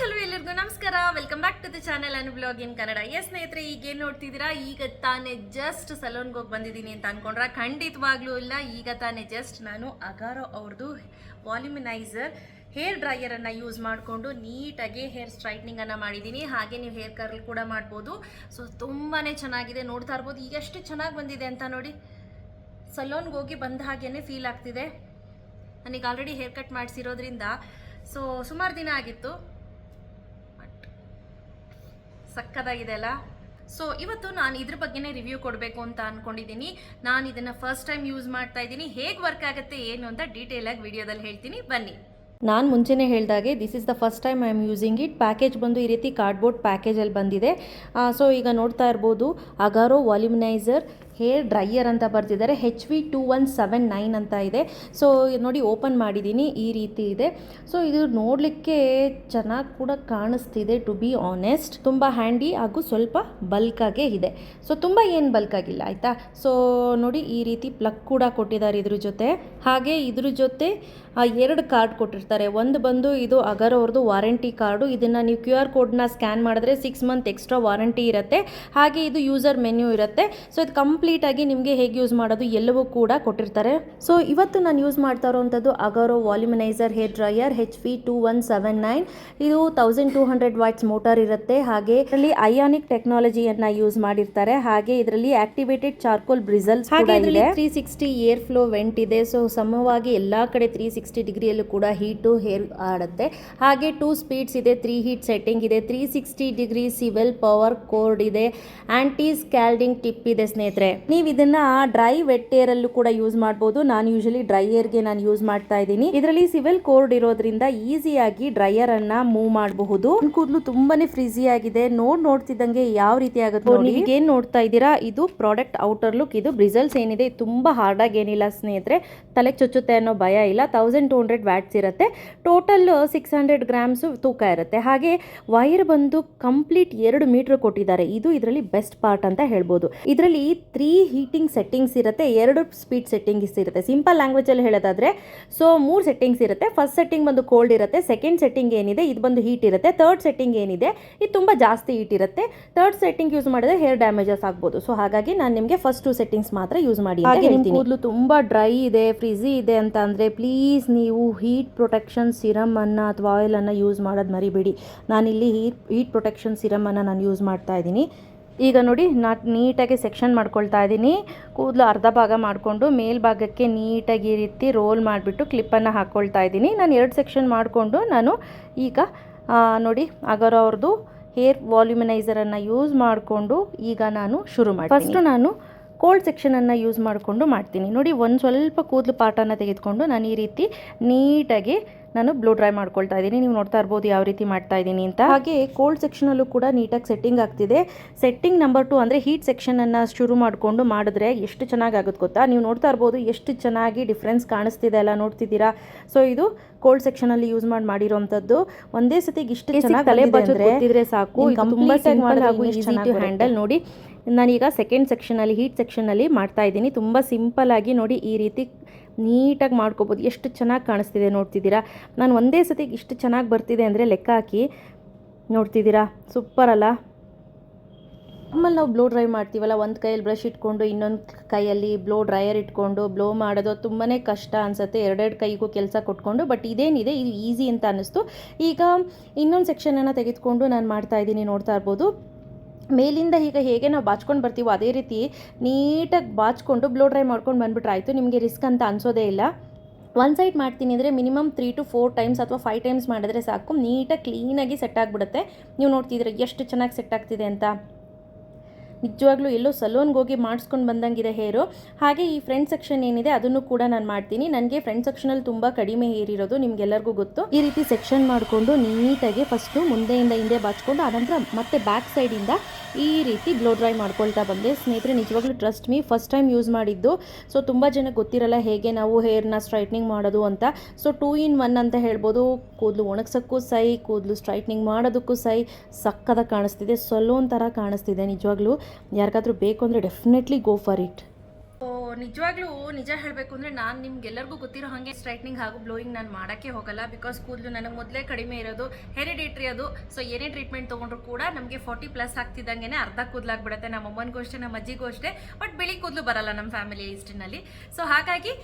Hello ಎಲ್ಲರಿಗೂ ನಮಸ್ಕಾರ. Welcome back to the channel on blog in Kannada. Yes ಸ್ನೇಹಿತರೆ ಈಗ ಏನು ನೋಡ್ತಿದ್ದೀರಾ? ಈಗ ತಾನೇ ಜಸ್ಟ್ ಸಲೂನ್ಗೆ ಹೋಗಿ ಬಂದಿದ್ದೀನಿ ಅಂತ ಅನ್ಕೊಂಡ್ರೆ? ಖಂಡಿತವಾಗ್ಲೂ ಇಲ್ಲ. ಈಗ ತಾನೇ ಜಸ್ಟ್ ನಾನು ಅಗಾರೋ ಅವ್ರದ್ದು ವಾಲ್ಯೂಮಿನೈಸರ್ ಹೇರ್ ಡ್ರೈಯರನ್ನು ಯೂಸ್ ಮಾಡಿಕೊಂಡು ನೀಟಾಗಿ ಹೇರ್ ಸ್ಟ್ರೈಟ್ನಿಂಗನ್ನು ಮಾಡಿದ್ದೀನಿ. ಹಾಗೆ ನೀವು ಹೇರ್ ಕರ್ಲ್ ಕೂಡ ಮಾಡ್ಬೋದು. ಸೊ ತುಂಬಾ ಚೆನ್ನಾಗಿದೆ. ನೋಡ್ತಾ ಇರ್ಬೋದು. ಈಗ ಎಷ್ಟು ಚೆನ್ನಾಗಿ ಬಂದಿದೆ ಅಂತ ನೋಡಿ. ಸಲೂನ್ಗೆ ಹೋಗಿ ಬಂದ ಹಾಗೇ ಫೀಲ್ ಆಗ್ತಿದೆ. ನನಗೆ ಆಲ್ರೆಡಿ ಹೇರ್ ಕಟ್ ಮಾಡಿಸಿರೋದ್ರಿಂದ. ಸೊ ಸುಮಾರು ದಿನ ಆಗಿತ್ತು. ಸಕ್ಕದಾಗಿದೆ ಅಲ್ಲ ಸೊ ಇವತ್ತು ನಾನು ಇದ್ರ ಬಗ್ಗೆನೇ ರಿವ್ಯೂ ಕೊಡಬೇಕು ಅಂತ ಅಂದ್ಕೊಂಡಿದ್ದೀನಿ ನಾನು ಇದನ್ನು ಫಸ್ಟ್ ಟೈಮ್ ಯೂಸ್ ಮಾಡ್ತಾ ಇದ್ದೀನಿ. ಹೇಗೆ ವರ್ಕ್ ಆಗುತ್ತೆ, ಏನು ಅಂತ ಡೀಟೇಲಾಗಿ ವಿಡಿಯೋದಲ್ಲಿ ಹೇಳ್ತೀನಿ. ಬನ್ನಿ. ನಾನು ಮುಂಚೆನೇ ಹೇಳಿದಾಗೆ this is the first time I am using it package ಬಂದು ಈ ರೀತಿ ಕಾರ್ಡ್ಬೋರ್ಡ್ ಪ್ಯಾಕೇಜಲ್ಲಿ ಬಂದಿದೆ. ಸೊ ಈಗ ನೋಡ್ತಾ ಇರ್ಬೋದು ಅಗಾರೋ ವಾಲ್ಯುಮಿನೈಸರ್ ಹೇರ್ ಡ್ರೈಯರ್ ಅಂತ ಬರ್ತಿದ್ದಾರೆ H V two one seven nine ಅಂತ ಇದೆ. ಸೊ ನೋಡಿ ಓಪನ್ ಮಾಡಿದ್ದೀನಿ, ಈ ರೀತಿ ಇದೆ. ಸೊ ಇದು ನೋಡಲಿಕ್ಕೆ ಚೆನ್ನಾಗಿ ಕೂಡ ಕಾಣಿಸ್ತಿದೆ ಟು ಬಿ ಆನೆಸ್ಟ್ ತುಂಬ ಹ್ಯಾಂಡಿ ಹಾಗೂ ಸ್ವಲ್ಪ ಬಲ್ಕಾಗೆ ಇದೆ. ಸೊ ತುಂಬ ಏನು ಬಲ್ಕ್ ಆಗಿಲ್ಲ ಆಯಿತಾ? ಸೊ ನೋಡಿ ಈ ರೀತಿ ಪ್ಲಗ್ ಕೂಡ ಕೊಟ್ಟಿದ್ದಾರೆ ಇದ್ರ ಜೊತೆ. ಹಾಗೆ ಇದ್ರ ಜೊತೆ ಎರಡು ಕಾರ್ಡ್ ಕೊಟ್ಟಿರ್ತಾರೆ. ಒಂದು ಬಂದು ಇದು ಅಗರ್ ಅವ್ರದ್ದು ವಾರಂಟಿ ಕಾರ್ಡು. ಇದನ್ನು ನೀವು ಕ್ಯೂ ಆರ್ ಕೋಡ್ನ ಸ್ಕ್ಯಾನ್ ಮಾಡಿದ್ರೆ ಸಿಕ್ಸ್ ಮಂತ್ ಎಕ್ಸ್ಟ್ರಾ ವಾರಂಟಿ ಇರುತ್ತೆ. ಹಾಗೆ ಇದು ಯೂಸರ್ ಮೆನ್ಯೂ ಇರುತ್ತೆ. ಸೊ ಇದು ಕಂಪ್ಲೀಟಾಗಿ ನಿಮಗೆ ಹೇಗೆ ಯೂಸ್ ಮಾಡೋದು ಎಲ್ಲವೂ ಕೂಡ ಕೊಟ್ಟಿರ್ತಾರೆ. ಸೊ ಇವತ್ತು ನಾನು ಯೂಸ್ ಮಾಡ್ತಾ ಇರೋವಂಥದ್ದು Agaro volumiser hair dryer H P two one seven nine ಇದು thousand two hundred watts motor ಇರುತ್ತೆ. ಹಾಗೆ ಇದರಲ್ಲಿ ಅಯಾನಿಕ್ ಟೆಕ್ನಾಲಜಿಯನ್ನು ಯೂಸ್ ಮಾಡಿರ್ತಾರೆ. ಹಾಗೆ ಇದರಲ್ಲಿ ಆಕ್ಟಿವೇಟೆಡ್ ಚಾರ್ಕೋಲ್ ಬ್ರಿಸಲ್ಸ್ ಹಾಗೆ ಇದರಲ್ಲಿ three sixty air flow vent ಇದೆ. ಸೊ ಸಮವಾಗಿ ಎಲ್ಲಾ ಕಡೆ ತ್ರೀ ಸಿಕ್ಸ್ಟಿ ಡಿಗ್ರಿಯಲ್ಲೂ ಕೂಡ ಹೀಟು ಹೇರ್ ಆಡುತ್ತೆ. ಹಾಗೆ ಟೂ ಸ್ಪೀಡ್ಸ್ ಇದೆ ತ್ರೀ ಹೀಟ್ ಸೆಟ್ಟಿಂಗ್ ಇದೆ three sixty degree swivel power cord ಇದೆ ಆಂಟಿ ಸ್ಕ್ಯಾಲ್ಡಿಂಗ್ ಟಿಪ್ ಇದೆ ಸ್ನೇಹಿತರೆ. ನೀವು ಇದನ್ನ ಡ್ರೈ ವೆಟ್ ಏರ್ ಅಲ್ಲೂ ಕೂಡ ಯೂಸ್ ಮಾಡಬಹುದು ನಾನು ಯೂಶಲಿ ಡ್ರೈ ಗೆ ನಾನು ಯೂಸ್ ಮಾಡ್ತಾ ಇದ್ದೀನಿ. ಇದರಲ್ಲಿ ಸಿವೆಲ್ ಕೋರ್ಡ್ ಇರೋದ್ರಿಂದ ಈಸಿಯಾಗಿ ಡ್ರೈಯರ್ ಅನ್ನ ಮೂವ್ ಮಾಡಬಹುದು. ಕೂದಲು ತುಂಬಾನೇ ಫ್ರೀಜಿ ಆಗಿದೆ. ನೋಡ್ ನೋಡ್ತಿದ್ದಂಗೆ ಯಾವ ರೀತಿ ಆಗುತ್ತೆ ನೋಡಿ. ಏನ್ ನೋಡ್ತಾ ಇದ್ದೀರಾ? ಇದು ಪ್ರಾಡಕ್ಟ್ ಔಟರ್ ಲುಕ್ ಇದು ಬ್ರಿಸಲ್ಸ್ ಏನಿದೆ? ತುಂಬಾ ಹಾರ್ಡ್ ಆಗಿ ಏನಿಲ್ಲ ಸ್ನೇಹಿತರೆ. ತಲೆಗೆ ಚುಚ್ಚುತ್ತೆ ಅನ್ನೋ ಭಯ ಇಲ್ಲ. ತೌಸಂಡ್ ಟು ಹಂಡ್ರೆಡ್ ವ್ಯಾಟ್ಸ್ ಇರುತ್ತೆ. ಟೋಟಲ್ ಸಿಕ್ಸ್ ಹಂಡ್ರೆಡ್ ಗ್ರಾಮ್ಸು ತೂಕ ಇರುತ್ತೆ. ಹಾಗೆ ವೈರ್ ಬಂದು ಕಂಪ್ಲೀಟ್ ಎರಡು ಮೀಟರ್ ಕೊಟ್ಟಿದ್ದಾರೆ. ಇದು ಇದರಲ್ಲಿ ಬೆಸ್ಟ್ ಪಾರ್ಟ್ ಅಂತ ಹೇಳ್ಬೋದು. ಇದರಲ್ಲಿ ತ್ರೀ ಹೀಟಿಂಗ್ ಸೆಟ್ಟಿಂಗ್ಸ್ ಇರುತ್ತೆ. ಎರಡು ಸ್ಪೀಡ್ ಸೆಟ್ಟಿಂಗ್ಸ್ ಇರುತ್ತೆ. ಸಿಂಪಲ್ ಲ್ಯಾಂಗ್ವೇಜಲ್ಲಿ ಹೇಳೋದಾದರೆ ಹೇಳೋದಾದ್ರೆ ಸೊ ಮೂರು ಸೆಟ್ಟಿಂಗ್ಸ್ ಇರುತ್ತೆ. ಫಸ್ಟ್ ಸೆಟ್ಟಿಂಗ್ ಬಂದು ಕೋಲ್ಡ್ ಇರುತ್ತೆ. ಸೆಕೆಂಡ್ ಸೆಟ್ಟಿಂಗ್ ಏನಿದೆ ಇದು ಬಂದು ಹೀಟ್ ಇರುತ್ತೆ. ತರ್ಡ್ ಸೆಟ್ಟಿಂಗ್ ಏನಿದೆ ಇದು ತುಂಬ ಜಾಸ್ತಿ ಹೀಟ್ ಇರುತ್ತೆ. ತರ್ಡ್ ಸೆಟ್ಟಿಂಗ್ ಯೂಸ್ ಮಾಡಿದ್ರೆ ಹೇರ್ ಡ್ಯಾಮೇಜಸ್ ಆಗ್ಬೋದು. ಸೊ ಹಾಗಾಗಿ ನಾನು ನಿಮಗೆ ಫಸ್ಟ್ ಟು ಸೆಟ್ಟಿಂಗ್ಸ್ ಮಾತ್ರ ಯೂಸ್ ಮಾಡಿ ಹಾಗೆ ನಿಮ್ಮ ಕೂದಲು ತುಂಬ ಡ್ರೈ ಇದೆ ಫ್ರಿಜಿ ಇದೆ ಅಂತ ಅಂದರೆ ಪ್ಲೀಸ್ ನೀವು ಹೀಟ್ ಪ್ರೊಟೆಕ್ಷನ್ ಸಿರಮನ್ನು ಅಥವಾ ಆಯಿಲನ್ನು ಯೂಸ್ ಮಾಡೋದು ಮರಿಬೇಡಿ. ನಾನಿಲ್ಲಿ ಹೀಟ್ ಹೀಟ್ ಪ್ರೊಟೆಕ್ಷನ್ ಸಿರಮನ್ನು ನಾನು ಯೂಸ್ ಮಾಡ್ತಾ ಇದ್ದೀನಿ. ಈಗ ನೋಡಿ, ನಾ ನೀಟಾಗಿ ಸೆಕ್ಷನ್ ಮಾಡ್ಕೊಳ್ತಾ ಇದ್ದೀನಿ. ಕೂದಲು ಅರ್ಧ ಭಾಗ ಮಾಡಿಕೊಂಡು ಮೇಲ್ಭಾಗಕ್ಕೆ ನೀಟಾಗಿ ರೀತಿ ರೋಲ್ ಮಾಡಿಬಿಟ್ಟು ಕ್ಲಿಪ್ಪನ್ನು ಹಾಕ್ಕೊಳ್ತಾ ಇದ್ದೀನಿ. ನಾನು ಎರಡು ಸೆಕ್ಷನ್ ಮಾಡಿಕೊಂಡು ನಾನು ಈಗ ನೋಡಿ, ಅಗರೋ ಅವ್ರದ್ದು ಹೇರ್ ವಾಲ್ಯುಮಿನೈಸರನ್ನು ಯೂಸ್ ಮಾಡಿಕೊಂಡು ಈಗ ನಾನು ಶುರು ಮಾಡಿ ಫಸ್ಟು ನಾನು ಕೋಲ್ಡ್ ಸೆಕ್ಷನನ್ನು ಯೂಸ್ ಮಾಡಿಕೊಂಡು ಮಾಡ್ತೀನಿ. ನೋಡಿ ಒಂದು ಸ್ವಲ್ಪ ಕೂದಲು ಪಾರ್ಟನ್ನು ತೆಗೆದುಕೊಂಡು ನಾನು ಈ ರೀತಿ ನೀಟಾಗಿ ನಾನು ಬ್ಲೂ ಡ್ರೈ ಮಾಡ್ಕೊಳ್ತಾ ಇದ್ದೀನಿ. ನೀವು ನೋಡ್ತಾ ಇರ್ಬೋದು ಯಾವ ರೀತಿ ಮಾಡ್ತಾ ಇದ್ದೀನಿ ಅಂತ. ಹಾಗೆ ಕೋಲ್ಡ್ ಸೆಕ್ಷನಲ್ಲೂ ಕೂಡ ನೀಟಾಗಿ ಸೆಟ್ಟಿಂಗ್ ಆಗ್ತಿದೆ. ಸೆಟ್ಟಿಂಗ್ ನಂಬರ್ ಟು ಅಂದರೆ ಹೀಟ್ ಸೆಕ್ಷನನ್ನು ಶುರು ಮಾಡಿಕೊಂಡು ಮಾಡಿದ್ರೆ ಎಷ್ಟು ಚೆನ್ನಾಗಿ ಆಗುತ್ತೆ ಗೊತ್ತಾ? ನೀವು ನೋಡ್ತಾ ಇರ್ಬೋದು ಎಷ್ಟು ಚೆನ್ನಾಗಿ ಡಿಫ್ರೆನ್ಸ್ ಕಾಣಿಸ್ತಿದೆ ಅಲ್ಲ ನೋಡ್ತಿದ್ದೀರಾ? ಸೊ ಇದು ಕೋಲ್ಡ್ ಸೆಕ್ಷನಲ್ಲಿ ಯೂಸ್ ಮಾಡಿ ಮಾಡಿರೋಂಥದ್ದು. ಒಂದೇ ಸತಿಗೆ ಇಷ್ಟು ಚೆನ್ನಾಗಿ ತಲೆ ಗೊತ್ತಿದ್ರೆ ಸಾಕು. ತುಂಬ ಸಿಂಪಲ್ ಹಾಗೂ ಈಸಿ ಟು ಹ್ಯಾಂಡಲ್ ನೋಡಿ. ನಾನೀಗ ಸೆಕೆಂಡ್ ಸೆಕ್ಷನಲ್ಲಿ ಹೀಟ್ ಸೆಕ್ಷನಲ್ಲಿ ಮಾಡ್ತಾ ಇದ್ದೀನಿ. ತುಂಬ ಸಿಂಪಲ್ ಆಗಿ ನೋಡಿ ಈ ರೀತಿ ನೀಟಾಗಿ ಮಾಡ್ಕೋಬೋದು. ಎಷ್ಟು ಚೆನ್ನಾಗಿ ಕಾಣಿಸ್ತಿದೆ ನೋಡ್ತಿದ್ದೀರಾ? ನಾನು ಒಂದೇ ಸತಿಗೆ ಇಷ್ಟು ಚೆನ್ನಾಗಿ ಬರ್ತಿದೆ ಅಂದರೆ ಲೆಕ್ಕ ಹಾಕಿ ನೋಡ್ತಿದ್ದೀರಾ? ಸೂಪರ್ ಅಲ್ಲ? ಆಮೇಲೆ ನಾವು ಬ್ಲೋ ಡ್ರೈ ಮಾಡ್ತೀವಲ್ಲ, ಒಂದು ಕೈಯಲ್ಲಿ ಬ್ರಷ್ ಇಟ್ಕೊಂಡು ಇನ್ನೊಂದು ಕೈಯಲ್ಲಿ ಬ್ಲೋ ಡ್ರೈಯರ್ ಇಟ್ಕೊಂಡು ಬ್ಲೋ ಮಾಡೋದು ತುಂಬಾ ಕಷ್ಟ ಅನಿಸುತ್ತೆ. ಎರಡೆರಡು ಕೈಗೂ ಕೆಲಸ ಕೊಟ್ಕೊಂಡು ಬಟ್ ಇದೇನಿದೆ? ಇದು ಈಸಿ ಅಂತ ಅನ್ನಿಸ್ತು. ಈಗ ಇನ್ನೊಂದು ಸೆಕ್ಷನನ್ನು ತೆಗೆದುಕೊಂಡು ನಾನು ಮಾಡ್ತಾಯಿದ್ದೀನಿ ನೋಡ್ತಾ ಇರ್ಬೋದು. ಮೇಲಿಂದ ಈಗ ಹೇಗೆ ನಾವು ಬಾಚ್ಕೊಂಡು ಬರ್ತೀವೋ ಅದೇ ರೀತಿ ನೀಟಾಗಿ ಬಾಚ್ಕೊಂಡು ಬ್ಲೋ ಡ್ರೈ ಮಾಡ್ಕೊಂಡು ಬಂದ್ಬಿಟ್ರೆ ಆಯಿತು ನಿಮಗೆ ರಿಸ್ಕ್ ಅಂತ ಅನ್ಸೋದೇ ಇಲ್ಲ. ಒನ್ ಸೈಡ್ ಮಾಡ್ತೀನಿ ಅಂದರೆ minimum three to four times ಅಥವಾ ಫೈವ್ ಟೈಮ್ಸ್ ಮಾಡಿದ್ರೆ ಸಾಕು. ನೀಟಾಗಿ ಕ್ಲೀನಾಗಿ ಸೆಟ್ ಆಗಿಬಿಡುತ್ತೆ. ನೀವು ನೋಡ್ತಿದ್ರೆ ಎಷ್ಟು ಚೆನ್ನಾಗಿ ಸೆಟ್ ಆಗ್ತಿದೆ ಅಂತ. ನಿಜವಾಗ್ಲೂ ಎಲ್ಲೋ ಸಲೂನ್ಗೆ ಹೋಗಿ ಮಾಡಿಸ್ಕೊಂಡು ಬಂದಂಗಿದೆ ಹೇರು ಹಾಗೆ ಈ ಫ್ರೆಂಡ್ ಸೆಕ್ಷನ್ ಏನಿದೆ ಅದನ್ನು ಕೂಡ ನಾನು ಮಾಡ್ತೀನಿ. ನನಗೆ ಫ್ರೆಂಡ್ ಸೆಕ್ಷನಲ್ಲಿ ತುಂಬ ಕಡಿಮೆ ಹೇರ್ ಇರೋದು ನಿಮ್ಗೆಲ್ಲರಿಗೂ ಗೊತ್ತು. ಈ ರೀತಿ ಸೆಕ್ಷನ್ ಮಾಡಿಕೊಂಡು ನೀಟಾಗಿ ಫಸ್ಟು ಮುಂದೆಯಿಂದ ಹಿಂದೆ ಬಾಚ್ಕೊಂಡು ಆನಂತರ ಮತ್ತೆ ಬ್ಯಾಕ್ ಸೈಡಿಂದ ಈ ರೀತಿ ಬ್ಲೋ ಡ್ರೈ ಮಾಡ್ಕೊಳ್ತಾ ಬಂದೆ. ಸ್ನೇಹಿತರೆ, ನಿಜವಾಗ್ಲೂ trust me first time use ಮಾಡಿದ್ದು. ಸೊ ತುಂಬ ಜನಕ್ಕೆ ಗೊತ್ತಿರಲ್ಲ ಹೇಗೆ ನಾವು ಹೇರ್ನ ಸ್ಟ್ರೈಟ್ನಿಂಗ್ ಮಾಡೋದು ಅಂತ. ಸೊ ಟೂ ಇನ್ ಒನ್ ಅಂತ ಹೇಳ್ಬೋದು. ಕೂದಲು ಒಣಗ್ಸೋಕ್ಕೂ ಸೈ, ಕೂದಲು ಸ್ಟ್ರೈಟ್ನಿಂಗ್ ಮಾಡೋದಕ್ಕೂ ಸೈ. ಸಕ್ಕದಾಗಿ ಕಾಣಿಸ್ತಿದೆ. ಸಲೂನ್ ಥರ ಕಾಣಿಸ್ತಿದೆ ನಿಜವಾಗ್ಲೂ. ಯಾರಿಗಾದ್ರೂ ಬೇಕು ಅಂದರೆ ಡೆಫಿನೆಟ್ಲಿ ಗೋ ಫಾರ್ ಇಟ್ ನಿಜವಾಗ್ಲೂ ನಿಜ ಹೇಳಬೇಕು ಅಂದರೆ ನಾನು ನಿಮ್ಗೆಲ್ಲರಿಗೂ ಗೊತ್ತಿರೋ ಹಾಗೆ ಸ್ಟ್ರೈಟ್ನಿಂಗ್ ಹಾಗೂ ಬ್ಲೋಯಿಂಗ್ ನಾನು ಮಾಡೋಕ್ಕೆ ಹೋಗಲ್ಲ ಬಿಕಾಸ್ ಕೂದಲು ನನಗೆ ಮೊದಲೇ ಕಡಿಮೆ ಇರೋದು ಹೆರಿಡಿಟ್ರಿ ಅದು. ಸೊ ಏನೇ ಟ್ರೀಟ್ಮೆಂಟ್ ತೊಗೊಂಡ್ರು ಕೂಡ ನಮಗೆ ಫಾರ್ಟಿ ಪ್ಲಸ್ ಆಗ್ತಿದ್ದಂಗೆ ಅರ್ಧ ಕೂದಲಾಗ್ಬಿಡುತ್ತೆ ನಮ್ಮ ಅಮ್ಮನಿಗೂ ಅಷ್ಟೇ, ನಮ್ಮ ಅಜ್ಜಿಗೂ ಅಷ್ಟೇ ಬಟ್ ಬಿಳಿ ಕೂದಲು ಬರಲ್ಲ ನಮ್ಮ ಫ್ಯಾಮಿಲಿ ಈಸ್ಟಿನಲ್ಲಿ ಸೊ ಹಾಗಾಗಿ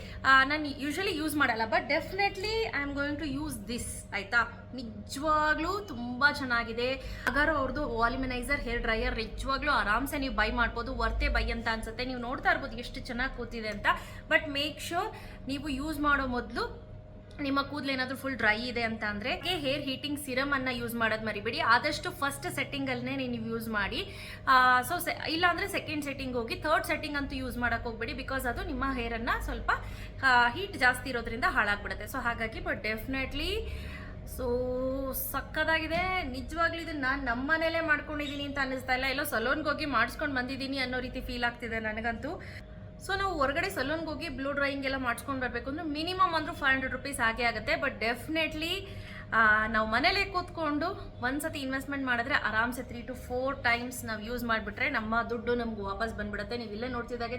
ನಾನು ಯೂಶಲಿ ಯೂಸ್ ಮಾಡಲ್ಲ but definitely I am going to use this ಆಯಿತಾ? ನಿಜವಾಗ್ಲೂ ತುಂಬ ಚೆನ್ನಾಗಿದೆ. ಅಗಾರ ಅವ್ರದ್ದು ವಾಲ್ಯುಮಿನೈಸರ್, ಹೇರ್ ಡ್ರೈಯರ್ ನಿಜವಾಗ್ಲೂ ಆರಾಮ್ಸೆ ನೀವು ಬೈ ಮಾಡ್ಬೋದು. ವರ್ತೆ ಬೈ ಅಂತ ಅನ್ಸುತ್ತೆ. ನೀವು ನೋಡ್ತಾ ಇರ್ಬೋದು ಎಷ್ಟು ಚೆನ್ನಾಗಿ ಕೂತಿದೆ ಅಂತ. ಬಟ್ ಮೇಕ್ ಶೋರ್ ನೀವು ಯೂಸ್ ಮಾಡೋ ಮೊದಲು ನಿಮ್ಮ ಕೂದಲು ಏನಾದರೂ ಫುಲ್ ಡ್ರೈ ಇದೆ ಅಂತ ಅಂದರೆ ಹೇರ್ ಹೀಟಿಂಗ್ ಸಿರಮ್ ಅನ್ನು ಯೂಸ್ ಮಾಡೋದು ಮರಿಬೇಡಿ. ಆದಷ್ಟು ಫಸ್ಟ್ ಸೆಟ್ಟಿಂಗಲ್ಲೇ ನೀವು ಯೂಸ್ ಮಾಡಿ. ಸೊ ಸೆ ಇಲ್ಲಾಂದರೆ ಸೆಕೆಂಡ್ ಸೆಟ್ಟಿಂಗ್ ಹೋಗಿ ಥರ್ಡ್ ಸೆಟ್ಟಿಂಗ್ ಅಂತೂ ಯೂಸ್ ಮಾಡೋಕ್ಕೆ ಹೋಗ್ಬೇಡಿ ಬಿಕಾಸ್ ಅದು ನಿಮ್ಮ ಹೇರನ್ನು ಸ್ವಲ್ಪ ಹೀಟ್ ಜಾಸ್ತಿ ಇರೋದ್ರಿಂದ ಹಾಳಾಗ್ಬಿಡುತ್ತೆ. ಸೊ ಹಾಗಾಗಿ ಬಟ್ ಡೆಫಿನೆಟ್ಲಿ ಸೊ ಸಕ್ಕದಾಗಿದೆ ನಿಜವಾಗ್ಲೂ ಇದನ್ನ ನಾನು ನಮ್ಮ ಮನೇಲೇ ಮಾಡ್ಕೊಂಡಿದ್ದೀನಿ ಅಂತ ಅನ್ನಿಸ್ತಾ ಇಲ್ಲ. ಎಲ್ಲೋ ಸಲೂನ್ಗೆ ಹೋಗಿ ಮಾಡಿಸ್ಕೊಂಡು ಬಂದಿದ್ದೀನಿ ಅನ್ನೋ ರೀತಿ ಫೀಲ್ ಆಗ್ತಿದೆ ನನಗಂತೂ. ಸೊ ನಾವು ಹೊರಗಡೆ ಸಲೂನ್ಗೆ ಹೋಗಿ ಬ್ಲೂ ಡ್ರಾಯಿಂಗ್ ಎಲ್ಲ ಮಾಡಿಸ್ಕೊಂಡು ಬರಬೇಕು. ಅಂದ್ರೆ ಮಿನಿಮಮ್ ಅಂದರೂ ಫೈವ್ ಹಂಡ್ರೆಡ್ ರುಪೀಸ್ ಆಗೇ ಆಗುತ್ತೆ. ಬಟ್ ಡೆಫಿನೆಟ್ಲಿ ನಾವು ಮನೇಲೇ ಕೂತ್ಕೊಂಡು ಒಂದ್ಸತಿ ಇನ್ವೆಸ್ಟ್ಮೆಂಟ್ ಮಾಡಿದ್ರೆ ಆರಾಮ್ಸೆ ತ್ರೀ ಟು ಫೋರ್ ಟೈಮ್ಸ್ ನಾವು ಯೂಸ್ ಮಾಡಿಬಿಟ್ರೆ ನಮ್ಮ ದುಡ್ಡು ನಮ್ಗೆ ವಾಪಸ್ ಬಂದ್ಬಿಡುತ್ತೆ. ನೀವು ಇಲ್ಲೇ ನೋಡ್ತಿದ್ದಾಗೆ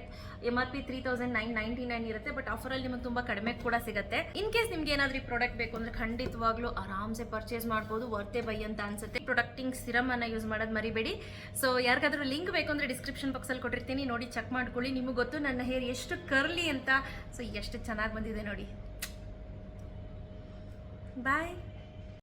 M R P three thousand nine ninety nine ಇರುತ್ತೆ ಬಟ್ ಆಫರಲ್ಲಿ ನಿಮಗೆ ತುಂಬ ಕಡಿಮೆ ಕೂಡ ಸಿಗುತ್ತೆ. ಇನ್ ಕೇಸ್ ನಿಮ್ಗೆ ಏನಾದರೂ ಈ ಪ್ರಾಡಕ್ಟ್ ಬೇಕು ಅಂದರೆ ಖಂಡಿತವಾಗ್ಲೂ ಆರಾಮ್ಸೆ ಪರ್ಚೇಸ್ ಮಾಡ್ಬೋದು ವರ್ತೆ ಬೈ ಅಂತ ಅನ್ಸುತ್ತೆ. ಪ್ರೊಡಕ್ಟಿಂಗ್ ಸಿರಮ್ ಅನ್ನ ಯೂಸ್ ಮಾಡೋದು ಮರಿಬೇಡಿ. ಸೊ ಯಾರಿಗಾದ್ರೂ ಲಿಂಕ್ ಬೇಕು ಅಂದರೆ ಡಿಸ್ಕ್ರಿಪ್ಷನ್ ಬಾಕ್ಸಲ್ಲಿ ಕೊಟ್ಟಿರ್ತೀನಿ. ನೋಡಿ ಚೆಕ್ ಮಾಡ್ಕೊಳ್ಳಿ. ನಿಮಗೆ ಗೊತ್ತು ನನ್ನ ಹೇರ್ ಎಷ್ಟು ಕರ್ಲಿ ಅಂತ. ಸೊ ಎಷ್ಟು ಚೆನ್ನಾಗಿ ಬಂದಿದೆ ನೋಡಿ. ಬಾಯ್